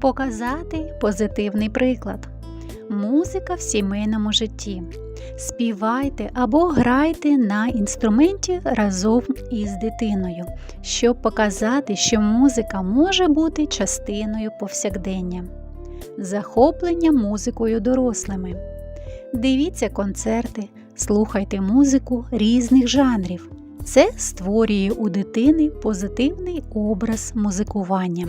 Показати позитивний приклад. Музика в сімейному житті. Співайте або грайте на інструменті разом із дитиною, щоб показати, що музика може бути частиною повсякдення. Захоплення музикою дорослими. Дивіться концерти, слухайте музику різних жанрів. Це створює у дитини позитивний образ музикування.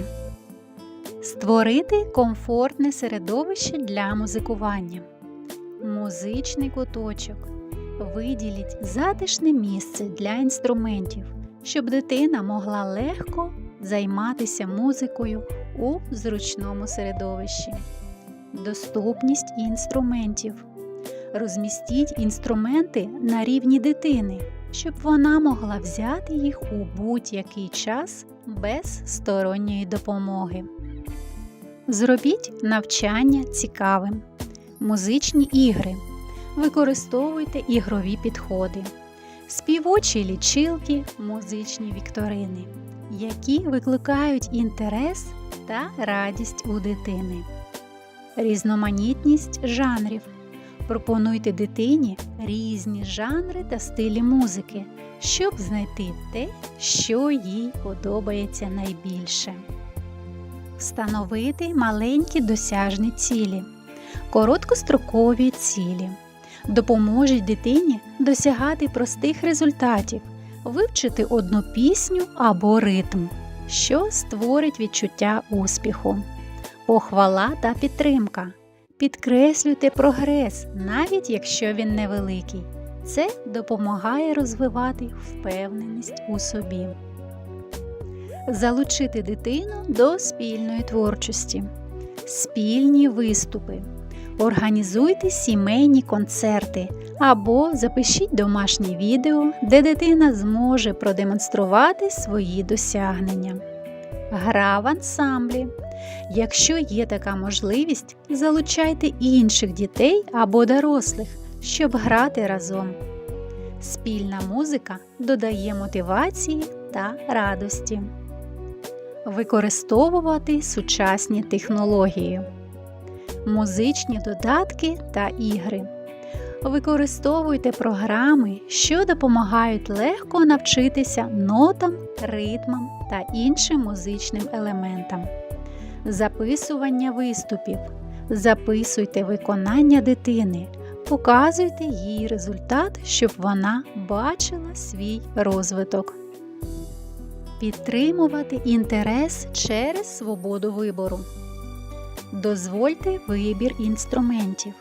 Створити комфортне середовище для музикування. Музичний куточок. Виділіть затишне місце для інструментів, щоб дитина могла легко займатися музикою у зручному середовищі. Доступність інструментів. Розмістіть інструменти на рівні дитини, щоб вона могла взяти їх у будь-який час без сторонньої допомоги. Зробіть навчання цікавим. Музичні ігри. Використовуйте ігрові підходи, співочі лічилки, музичні вікторини, які викликають інтерес та радість у дитини. Різноманітність жанрів. Пропонуйте дитині різні жанри та стилі музики, щоб знайти те, що їй подобається найбільше. Встановити маленькі досяжні цілі, короткострокові цілі. Допоможуть дитині досягати простих результатів, вивчити одну пісню або ритм, що створить відчуття успіху, похвала та підтримка. Підкреслюйте прогрес, навіть якщо він невеликий. Це допомагає розвивати впевненість у собі. Залучити дитину до спільної творчості. Спільні виступи. Організуйте сімейні концерти або запишіть домашнє відео, де дитина зможе продемонструвати свої досягнення. Гра в ансамблі. Якщо є така можливість, залучайте інших дітей або дорослих, щоб грати разом. Спільна музика додає мотивації та радості. Використовувати сучасні технології, музичні додатки та ігри. Використовуйте програми, що допомагають легко навчитися нотам, ритмам та іншим музичним елементам. Записування виступів. Записуйте виконання дитини, показуйте їй результат, щоб вона бачила свій розвиток. Підтримувати інтерес через свободу вибору. Дозвольте вибір інструментів.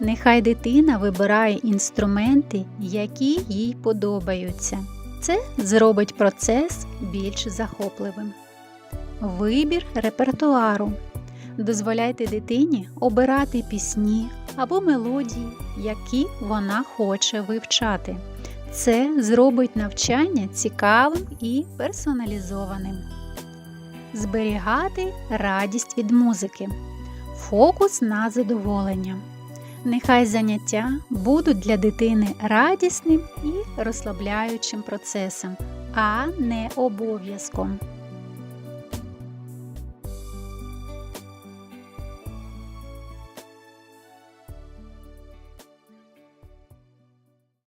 Нехай дитина вибирає інструменти, які їй подобаються. Це зробить процес більш захопливим. Вибір репертуару. Дозволяйте дитині обирати пісні або мелодії, які вона хоче вивчати. Це зробить навчання цікавим і персоналізованим. Зберігати радість від музики. Фокус на задоволення. Нехай заняття будуть для дитини радісним і розслабляючим процесом, а не обов'язком.